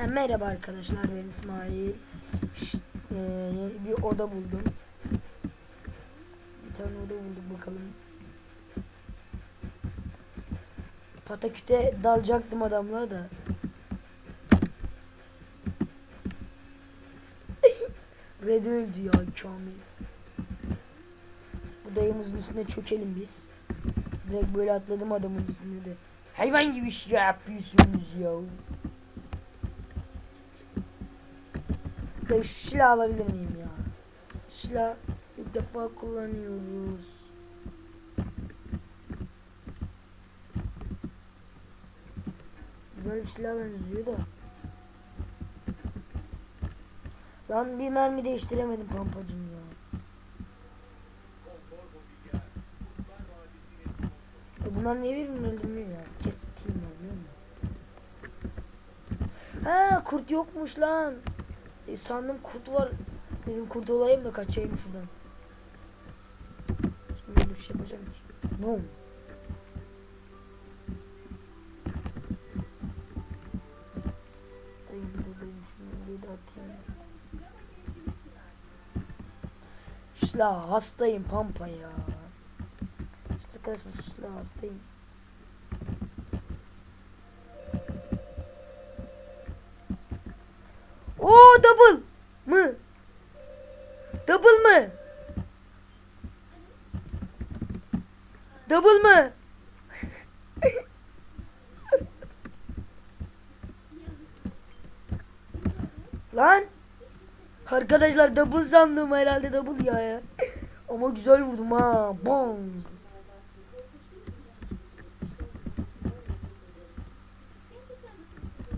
Ha, merhaba arkadaşlar ben İsmail. Şşt, yeni bir oda buldum. Bir tane oda bulduk bakalım. Pataküte dalacaktım adamla da. Red öldü ya Kamil. Bu dayımızın üstüne çökelim biz. Direkt böyle atladım adamın üstüne de. Hayvan gibi şey yapıyorsunuz ya. Ben şu silah alabilir miyim ya? Silah ilk defa kullanıyoruz. Güzel bir silah benziyor da. Lan bir mermi değiştiremedim pampacım ya. E bunlar niye birbirini öldürmüyor ya? Kestim ya biliyor musun? Ha kurt yokmuş lan. E, sandım kurt var. Dedim kurt olayım da kaçayım şuradan. Şimdi böyle bir şey yapacağım. Boom. Silah hastayım pampa ya. İşte arkadaşlar silah hastayım. Double mı? Double mı? Double mı? Lan Arkadaşlar double sandım herhalde double ya ya. Ama güzel vurdum ha. Bong.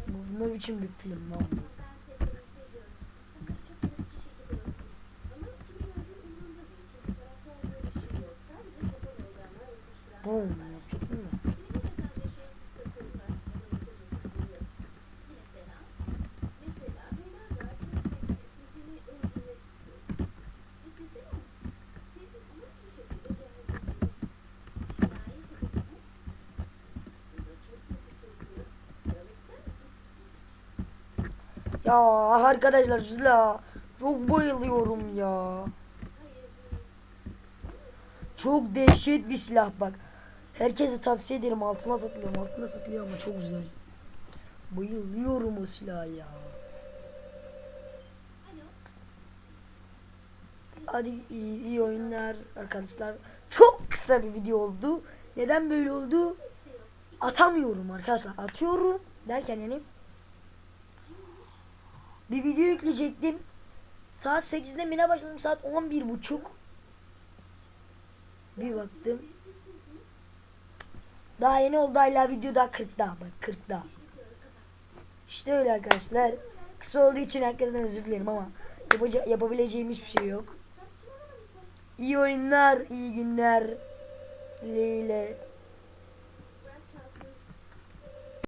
Bu ne biçim bir film lan Ya arkadaşlar silah çok bayılıyorum ya. Çok dehşet bir silah bak. Herkese tavsiye ederim altına satılıyorum altına satılıyor ama çok güzel. Bayılıyorum o silaha ya. Hadi iyi, iyi oyunlar arkadaşlar. Çok kısa bir video oldu. Neden böyle oldu? Atamıyorum arkadaşlar. Atıyorum derken yani bir video yükleyecektim. Saat 8'de mine başladım. Saat 11 buçuk. Bir baktım. Daha yeni oldu hala video daha 40 daha bak 40 daha. İşte öyle arkadaşlar. Kısa olduğu için herkesten özür dilerim ama yapaca- yapabileceğim hiçbir şey yok. İyi oyunlar, iyi günler. Dileğiyle